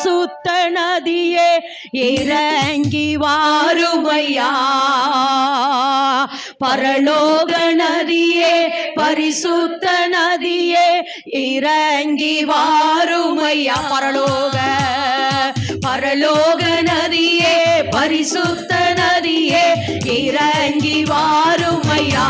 பரிசுத்த நதியே இறங்கி வாருமையா. பரலோக நதியே பரிசுத்த நதியே இறங்கி வாருமையா. பரலோக பரலோக நதியே பரிசுத்த நதியே இறங்கி வாருமையா.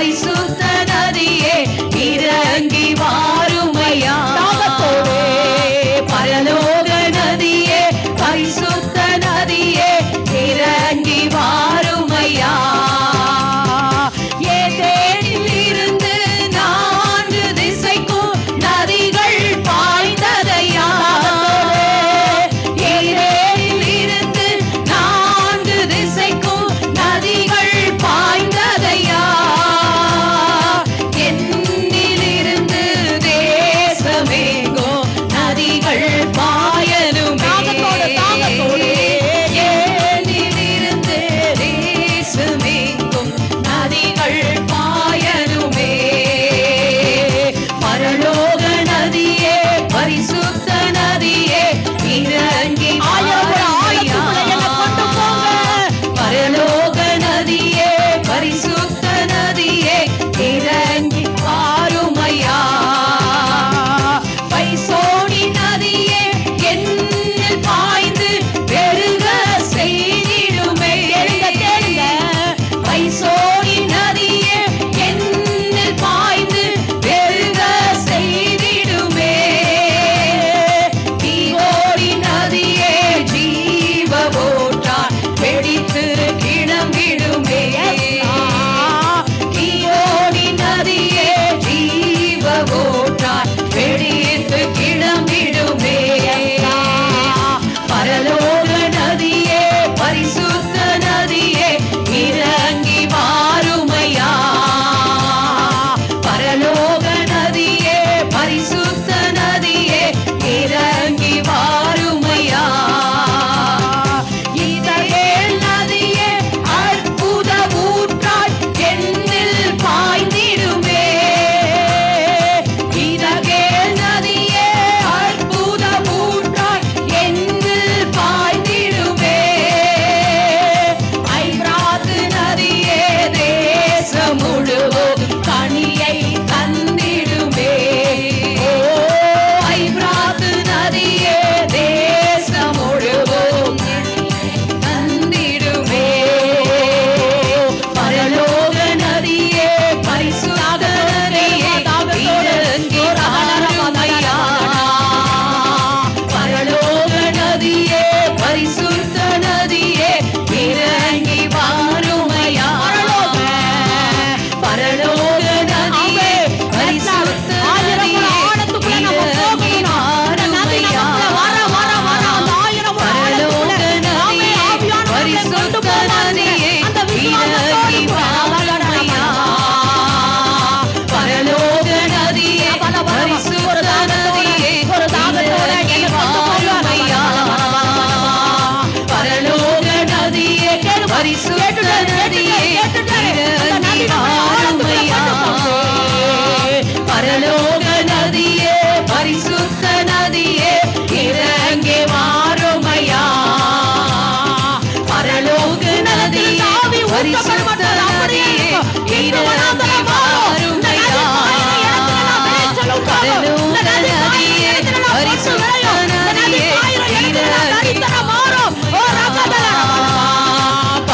பரிசுத்த நதியே இறங்கி வா.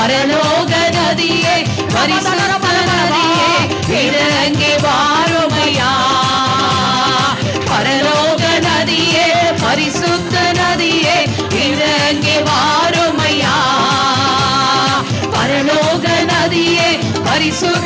பரலோக நதியே பரிசுத்த நதியே இறங்கி வாருமையா. பரலோக நதியே பரிசுத்த நதியே இறங்கி வாருமையா. பரலோக நதியே பரிசுத்த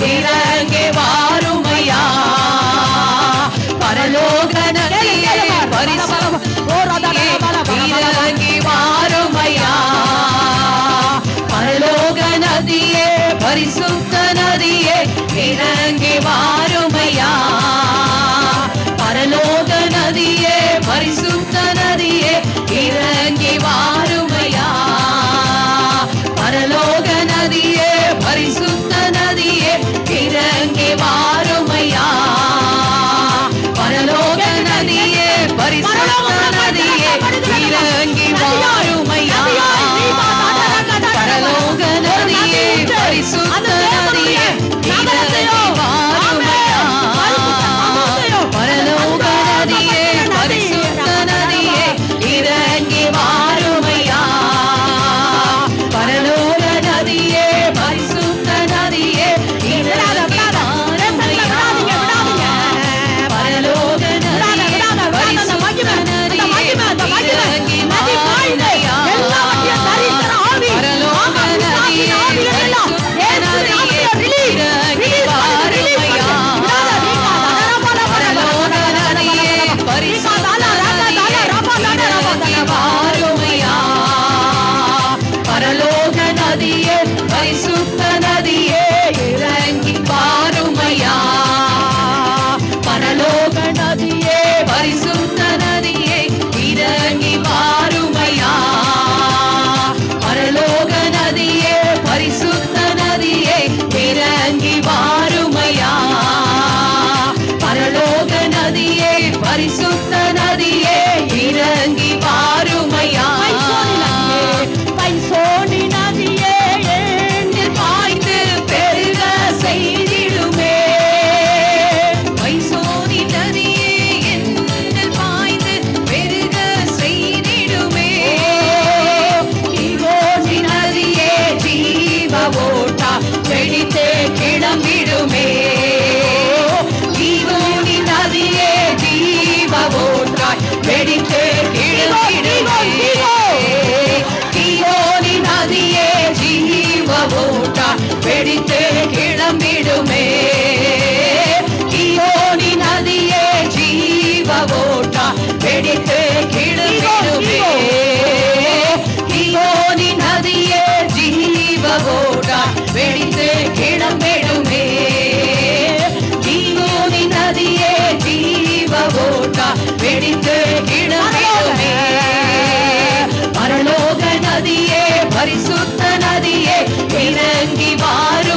இறங்கி வாருமையா? பரலோக பரிசம் இறங்கி வாருமையா? பரலோக நதியே பரிசுத்த நதியே இறங்கி வாருமையா? பிடித்து கிளம்பிடுமே. ஈரோனி நதியே ஜீவ ஓட்டா பிடித்து கிளம்பிடுமே. ஈரோனி நதியே ஜீவ ஓட்டா பிடித்து கிளம்பிடுமே. ஈரோனி நதியே ஜீவ ஓட்டா பிடித்து கிளம்பிடுமே. பரலோக நதியே பரிசு Ar